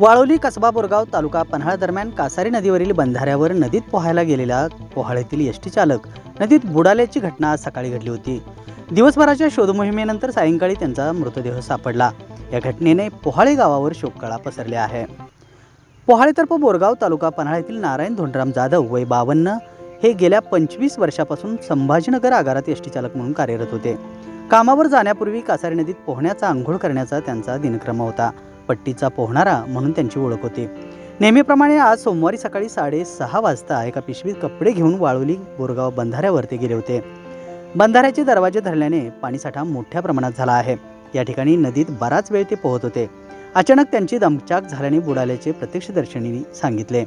वाळोली कसबा बोरगाव तालुका पन्हाळा दरम्यान कासारी नदीवरील बंधाऱ्यावर नदीत पोहायला गेलेला पोहाळ्यातील एस टी चालक नदीत बुडाल्याची घटना आज सकाळी घडली होती. दिवसभराच्या शोधमोहिमेनंतर सायंकाळी त्यांचा मृतदेह सापडला. या घटनेने पोहाळे गावावर शोककळा पसरली आहे. पोहाळेतर्फ बोरगाव तालुका पन्हाळ्यातील येथील नारायण धोंडराम जाधव वय बावन्न हे गेल्या पंचवीस वर्षापासून संभाजीनगर आगारात एस टी चालक म्हणून कार्यरत होते. कामावर जाण्यापूर्वी कासारी नदीत पोहण्याचा आंघोळ करण्याचा त्यांचा दिनक्रम होता. पट्टीचा पोहणारा म्हणून त्यांची ओळख होती. नेहमीप्रमाणे आज सोमवारी सकाळी साडेसहा वाजता एका पिशवीत कपडे घेऊन वाळवली बोरगाव बंधाऱ्यावरती गेले होते. बंधाऱ्याचे दरवाजे धरल्याने पाणीसाठा मोठ्या प्रमाणात झाला आहे. या ठिकाणी नदीत बराच वेळ ते पोहत होते. अचानक त्यांची दमचाक झाल्याने बुडाल्याचे प्रत्यक्षदर्शनींनी सांगितले.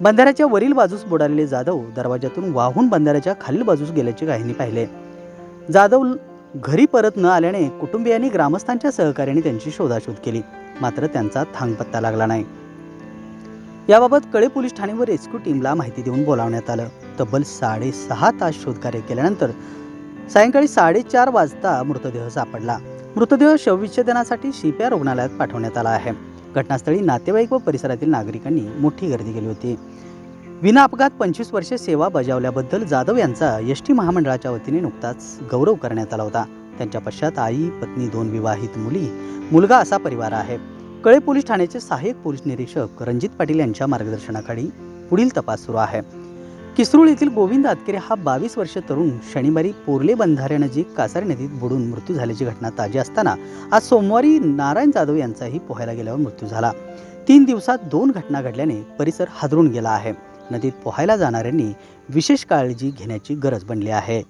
बंधाऱ्याच्या वरील बाजूस बुडालेले जाधव दरवाजातून वाहून बंधाऱ्याच्या खालील बाजूस गेल्याचे काहींनी पाहिले. जाधव घरी परत न आल्याने कुटुंबियांनी ग्रामस्थांच्या सहकार्याने त्यांची शोधाशोध केली. मात्र त्यांचा थांगपत्ता लागला नाही. याबाबत कळे पोलीस ठाणे व रेस्क्यू टीमला माहिती देऊन बोलावण्यात आलं. तब्बल साडेसहा तास शोधकार्य केल्यानंतर सायंकाळी साडेचार वाजता मृतदेह सापडला. मृतदेह शवविच्छेदनासाठी शिप्या रुग्णालयात पाठवण्यात आला आहे. घटनास्थळी नातेवाईक व परिसरातील नागरिकांनी मोठी गर्दी केली होती. विना अपघात पंचवीस वर्षे सेवा बजावल्याबद्दल जाधव यांचा एस टी महामंडळाच्या वतीने नुकताच गौरव करण्यात आला होता. त्यांच्या पश्चात आई पत्नी दोन विवाहित मुली मुलगा असा परिवार आहे. कळे पोलीस ठाण्याचे सहाय्यक पोलीस निरीक्षक रणजित पाटील यांच्या मार्गदर्शनाखाली पुढील तपास सुरू आहे. किसरूळ येथील गोविंद आतकेरे हा बावीस वर्ष तरुण शनिवारी पोर्ले बंधाऱ्यानजीक कासारी नदीत बुडून मृत्यू झाल्याची घटना ताजी असताना आज सोमवारी नारायण जाधव यांचाही पोहायला गेल्यावर मृत्यू झाला. तीन दिवसात दोन घटना घडल्याने परिसर हादरून गेला आहे. नदीत पोहायला जाणाऱ्यांनी विशेष काळजी घेण्याची गरज बनली आहे.